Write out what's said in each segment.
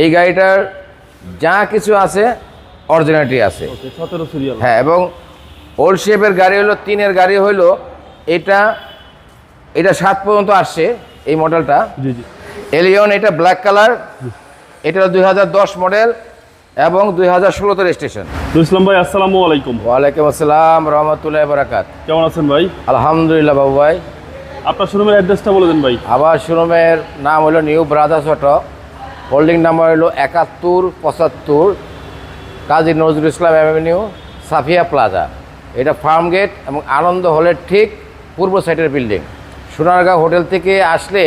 এই গাড়িটার যা কিছু আছে অরিজিনালিটি আছে। সতেরো সিরিয়াল হ্যাঁ এবং ওল্ড শেপের গাড়ি হলো তিনের গাড়ি হলো এটা এটা সাত পর্যন্ত আসছে এই মডেলটা এলিয়ন এটা ব্ল্যাক কালার এটা দুই হাজার দশ মডেল এবং দুই হাজার ষোলোতে রেজিস্ট্রেশন ইসলাম ভাই আসসালামু আলাইকুম। ওয়ালাইকুম আসসালাম রহমতুল্লাহ বারাকাত। কেমন আছেন ভাই? আলহামদুলিল্লাহ বাবু ভাই। আপনার শোরুমের অ্যাড্রেসটা বলে দেন ভাই। আবার শোরুমের নাম হলো new brothers auto holding number হলো একাত্তর পঁচাত্তর কাজী নজরুল ইসলাম অ্যাভিনিউ সাফিয়া প্লাজা। এটা ফার্ম গেট এবং আনন্দ হলের ঠিক পূর্ব সাইডের বিল্ডিং। সোনারগাঁও হোটেল থেকে আসলে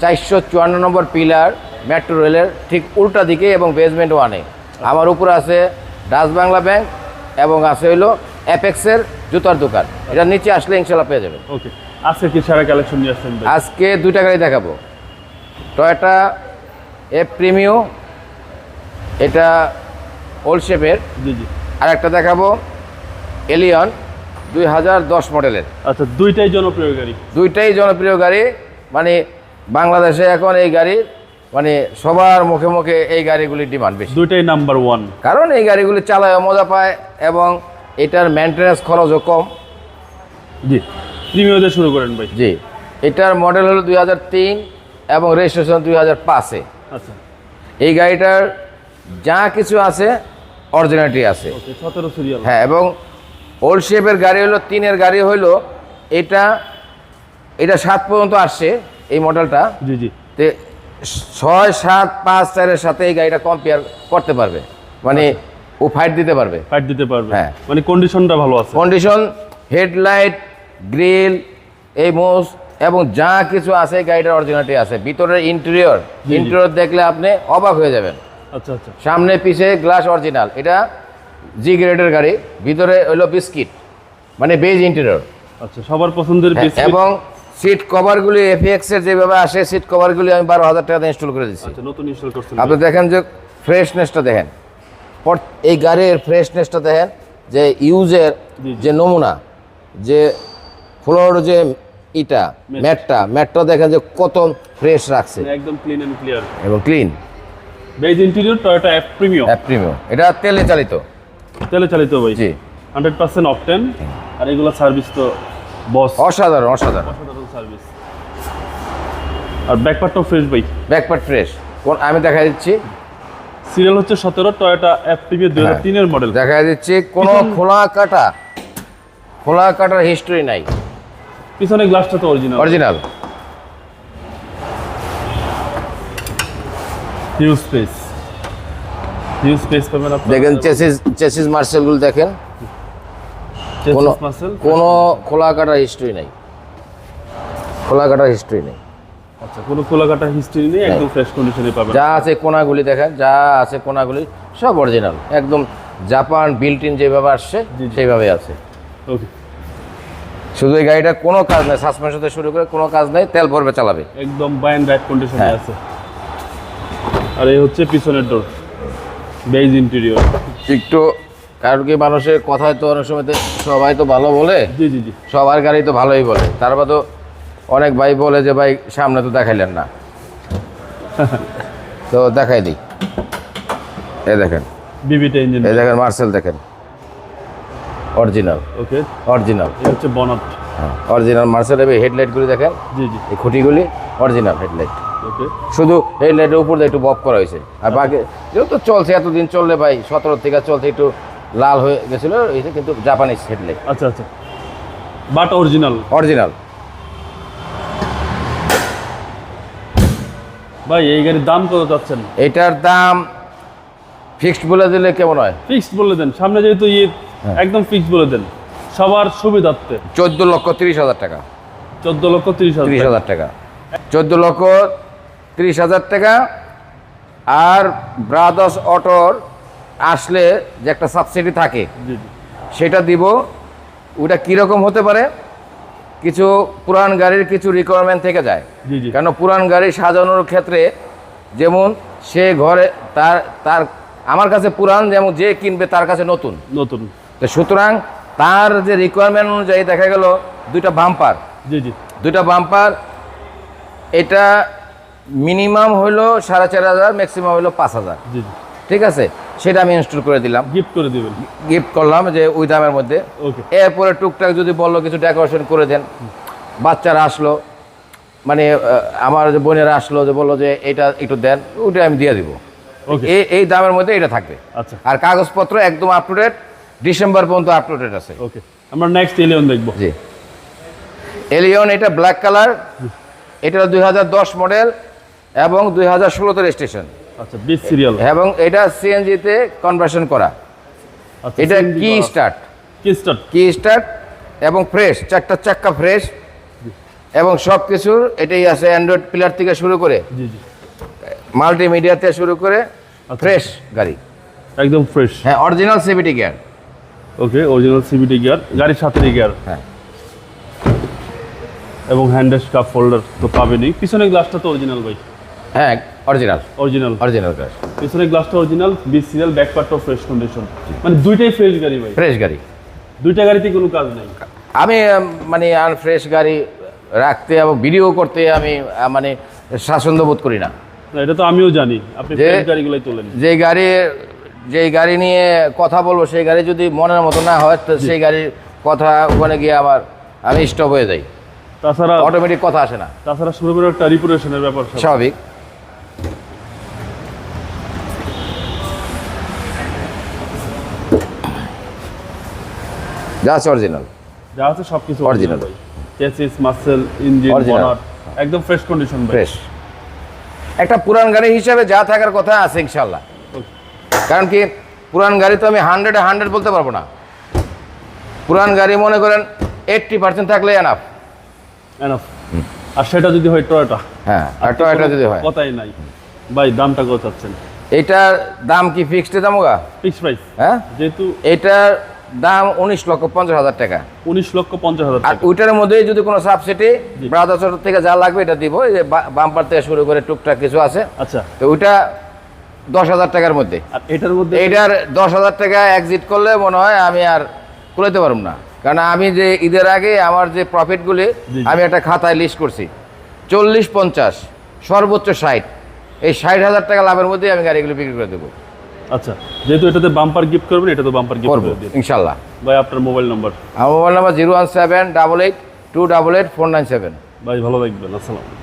চারশো চুয়ান্ন নম্বর পিলার মেট্রো রেলের ঠিক উল্টা দিকে এবং বেসমেন্ট ওয়ানে আমার উপরে আছে ডাচ বাংলা ব্যাংক এবং আছে হইল অ্যাপেক্সের জুতার দোকান। এটা নিচে আসলে ইনশাল্লাহ পেয়ে যাবেন। ওকে আজকে কি সারা কালেকশন নিয়ে আসছেন আজকে দুইটা গাড়ি দেখাবো। টয়োটা এফ প্রিমিও এটা ওল্ড শেপের। জি জি। আর একটা দেখাবো এলিয়ন দুই হাজার দশ মডেলের। আচ্ছা দুইটাই জনপ্রিয় গাড়ি। দুইটাই জনপ্রিয় গাড়ি মানে বাংলাদেশে এখন এই গাড়ির মানে সবার মুখে মুখে এই গাড়িগুলির ডিমান্ড বেশি। দুইটাই নাম্বার ওয়ান। কারণ এই গাড়িগুলি চালায় মজা পায় এবং এটার মেনটেন্যান্স খরচও কম। জি প্রিমিয় শুরু করেন ভাই। জি এটার মডেল হলো দুই হাজার তিন এবং রেজিস্ট্রেশন দুই হাজার পাঁচে। আচ্ছা। এই গাড়িটার যা কিছু আছে অরিজিনালিটি আছে। সতেরো সিরিয়াল। হ্যাঁ এবং ওল্ড শেপের গাড়ি হলো তিনের গাড়ি হলো এটা এটা সাত পর্যন্ত আসছে এই মডেলটা জি জি। তে ছয় সাত পাঁচ চারের সাথে এই গাড়িটা কম্পেয়ার করতে পারবে। মানে ও ফাইট দিতে পারবে। ফাইট দিতে পারবে। হ্যাঁ। মানে কন্ডিশনটা ভালো আছে। কন্ডিশন হেডলাইট গ্রিল এই মোস এবং যা কিছু আছে গাড়িটার অরিজিনালিটি আছে। ভিতরের ইন্টেরিয়র ইন্টেরিয়র দেখলে আপনি অবাক হয়ে যাবেন। আচ্ছা আচ্ছা। সামনে পিছে গ্লাস অরিজিনাল এটা জি গ্রেডের গাড়ি ভিতরে হলো বিস্কিট মানে বেজ ইন্টেরিয়র আচ্ছা সবার পছন্দের হ্যাঁ, এবং সিট কভারগুলি এফএক্স এর যেভাবে আসে সিট কভারগুলি আমি বারো হাজার টাকা ইনস্টল করে দিচ্ছি আচ্ছা নতুন ইনস্টল করছেন। আপনি দেখেন যে ফ্রেশনেসটা দেখেন। এই গাড়ির ফ্রেশনেসটা দেখেন যে ইউজের। যে নমুনা যে ফ্লোর যে ইটা ম্যাটটা ম্যাটটা দেখেন যে কত ফ্রেশ রাখছে। একদম ক্লিন এন্ড ক্লিয়ার এবং clean beige interior Toyota F premium F premium এটা তেলে চালিত। তেলে চালিত ভাই। জি। হান্ড্রেড পার্সেন্ট অপটেন আর এগুলো সার্ভিস তো বস অসাধারণ অসাধারণ। অসাধারণ সার্ভিস আর ব্যাকপার্টটাও ফ্রেশ ভাই। ব্যাকপার্ট ফ্রেশ কোন আমি দেখা দিচ্ছি। সিরিয়াল হচ্ছে সতেরো টয়োটা এফ হাজার হ্যাঁ। তিনের মডেল দেখা দিচ্ছি। কোনো খোলা কাটা। খোলা কাটার হিস্টরি নাই। পিছনে গ্লাসটা তো original original huge space huge space পাবেন আপনি দেখেন চেসিস চেসিস মার্সেলগুলো দেখেন। কোনো কোনো খোলা কাটার হিস্টরি নাই। খোলা কাটার হিস্টরি নেই। আচ্ছা কোনো খোলাকাটা হিস্ট্রি নেই একদম ফ্রেশ কন্ডিশনে পাবেন। যা আছে কোনাগুলি দেখেন যা আছে কোনাগুলি সব অরিজিনাল একদম জাপান বিল্ট ইন যেভাবে আসছে। সেইভাবে আছে। ওকে শুধু এই গাড়িটা কোনো কাজ নেই সাসপেনশন থেকে শুরু করে কোনো কাজ নেই তেল ভরবে চালাবে। একদম বাই অ্যান্ড রাইট কন্ডিশনে। আছে। আর এই হচ্ছে পিছনের ডোর বেজ ইন্টেরিয়র একটু কারণ কি মানুষের কথায় তো অনেক সময় সবাই তো ভালো বলে জি জি জি। সবার গাড়ি তো ভালোই বলে। তারপর তো অনেক ভাই বলে যে ভাই সামনে তো দেখাইলেন না। তো দেখাই দিই। এই দেখেন। বিবিটা ইঞ্জিন এ দেখেন মার্সেল দেখেন। অরিজিনাল। ওকে। অরিজিনাল। হচ্ছে বনাট। অরিজিনাল মার্সেল এই হেডলাইটগুলি দেখেন। জি জি। এই খুঁটিগুলি অরিজিনাল হেডলাইট। ওকে। শুধু হেডলাইটের উপর দিয়ে একটু বপ করা হয়েছে। আর বাকি যেহেতু চলছে এতদিন চললে ভাই সতেরো থেকে চলছে একটু লাল হয়ে গেছিল যে কিন্তু জাপানিজ হেডলাইট আচ্ছা আচ্ছা। But original. অরিজিনাল। ভাই এই গাড়ির দাম কত চাচ্ছেন? এটার দাম ফিক্সড বলে দিলে কেমন হয়? ফিক্সড বলে দেন। সামনে যেহেতু ঈদ হ্যাঁ। একদম ফিক্সড বলে দেন। সবার সুবিধার্থে। চোদ্দ লক্ষ তিরিশ হাজার টাকা। চোদ্দ লক্ষ তিরিশ হাজার তিরিশ। হাজার টাকা। চোদ্দ লক্ষ তিরিশ হাজার টাকা। আর ব্রাদার্স অটোর আসলে যে একটা সাবসিডি থাকে সেটা দিব। ওটা কীরকম হতে পারে? কিছু পুরান গাড়ির কিছু রিকোয়ারমেন্ট থেকে যায়। কেন পুরান গাড়ি সাজানোর ক্ষেত্রে যেমন সে ঘরে তার তার আমার কাছে পুরান যেমন যে কিনবে তার কাছে নতুন। নতুন। তো সুতরাং তার যে রিকোয়ারমেন্ট অনুযায়ী দেখা গেল দুইটা বাম্পার জি জি। দুইটা বাম্পার এটা মিনিমাম হলো সাড়ে চার হাজার ম্যাক্সিমাম হইল পাঁচ হাজার। জি জি। ঠিক আছে? সেটা আমি ইনস্টল করে দিলাম। গিফট করে দিবেন। গিফট করলাম যে ওই দামের মধ্যে। ওকে এরপরে টুকটাক যদি বলল কিছু ডেকোরেশন করে দেন বাচ্চারা আসলো মানে আমার যে বোনেরা আসলো যে বলল যে এটা একটু দেন ওইটা আমি দিয়ে দিব। ওকে এই এই দামের মধ্যে এটা থাকবে। আচ্ছা। আর কাগজপত্র একদম আপ টু ডেট ডিসেম্বর পর্যন্ত আপ টু ডেট আছে। ওকে আমরা নেক্সট এলিয়ন দেখব। জি। এলিয়ন এটা ব্ল্যাক কালার এটা দুই হাজার দশ মডেল এবং দুই হাজার ষোলোতে রেজিস্ট্রেশন আচ্ছা বিশ সিরিয়াল এবং এটা সিএনজিতে কনভার্সন করা। আচ্ছা এটা কি স্টার্ট কি স্টার্ট কি স্টার্ট এবং ফ্রেশ চারটা চাক্কা ফ্রেশ এবং সব কিছুর এটাই আছে অ্যান্ড্রয়েড প্লেয়ার থেকে শুরু করে। জি জি। মাল্টিমিডিয়া থেকে শুরু করে ফ্রেশ গাড়ি। একদম ফ্রেশ হ্যাঁ original CVT gear okay original CVT gear গাড়ির সাথে গিয়ার হ্যাঁ। এবং হ্যান্ডেস কাপ ফোল্ডার তো পাবেনই। পিছনের গ্লাসটা তো অরিজিনাল ভাই। হ্যাঁ অরিজিনাল অরিজিনাল অরিজিনাল গাড়ি পিছনের গ্লাসটা অরিজিনাল বিশ সিরিয়াল ব্যাক পার্টটাও ফ্রেশ কন্ডিশন মানে দুইটাই ফ্রেশ গাড়ি ভাই। ফ্রেশ গাড়ি। দুইটা গাড়িতে কোনো কাজ নেই। আমি মানে আর ফ্রেশ গাড়ি রাখতে এবং ভিডিও করতে আমি মানে স্বাচ্ছন্দ্য বোধ করি না। এটা তো আমিও জানি। আপনি যে- গাড়িগুলোই তোলেন। যে গাড়ি যেই গাড়ি নিয়ে কথা বলব সেই গাড়ি যদি মনের মতো না হয় তো সেই গাড়ির কথা ওখানে গিয়ে আমার আমি স্টপ হয়ে যাই। তাছাড়া অটোমেটিক কথা আসে না। তাছাড়া শুরু করে একটা রিপুটেশনের ব্যাপার স্বাভাবিক। যা আছে অরিজিনাল যা আছে সবকিছু Original। Original chassis muscle engine. একদম ফ্রেশ কন্ডিশন ফ্রেশ একটা পুরান গাড়ি হিসাবে যা থাকার কথা আছে ইনশাল্লাহ কারণ কি পুরান গাড়ি তো আমি হান্ড্রেডে হান্ড্রেড বলতে পারব না। পুরান গাড়ি মনে করেন এইট্টি পার্সেন্ট থাকলে এনাফ এনাফ আর সেটা যদি হয় টয়োটা হ্যাঁ আর টয়টা যদি হয়। কথাই নাই। ভাই দামটা কত চাচ্ছেন? এইটার দাম কি ফিক্সড দাম ওগা ফিক্স প্রাইস হ্যাঁ? যেহেতু এটার দাম উনিশ লক্ষ পঞ্চাশ হাজার টাকা। উনিশ লক্ষ পঞ্চাশ হাজার আর ওইটার মধ্যে যদি কোনো সাবসিডি ব্রাদার্স থেকে যা লাগবে এটা দিব। এই যে বা- বাম্পার থেকে শুরু করে টুকটাক কিছু আছে। আচ্ছা। তো ওইটা দশ হাজার টাকার মধ্যে। এটার মধ্যে এইটার দশ হাজার টাকা এক্সিট করলে মনে হয় আমি আর কুলাইতে পারব না। কারণ আমি যে ঈদের আগে আমার যে প্রফিটগুলি আমি একটা খাতায় লিস্ট করছি। চল্লিশ পঞ্চাশ সর্বোচ্চ ষাট। এই ষাট হাজার টাকা লাভের মধ্যে আমি গাড়িগুলো বিক্রি করে দেবো। আচ্ছা যেহেতু এটাতে বাম্পার গিফট করবেন এটা তো বাম্পার গিফট করব ইনশাল্লাহ ভাই আপনার মোবাইল নাম্বার আমার mobile number zero one seven double eight two double eight four nine seven ভাই ভালো থাকবেন আসসালাম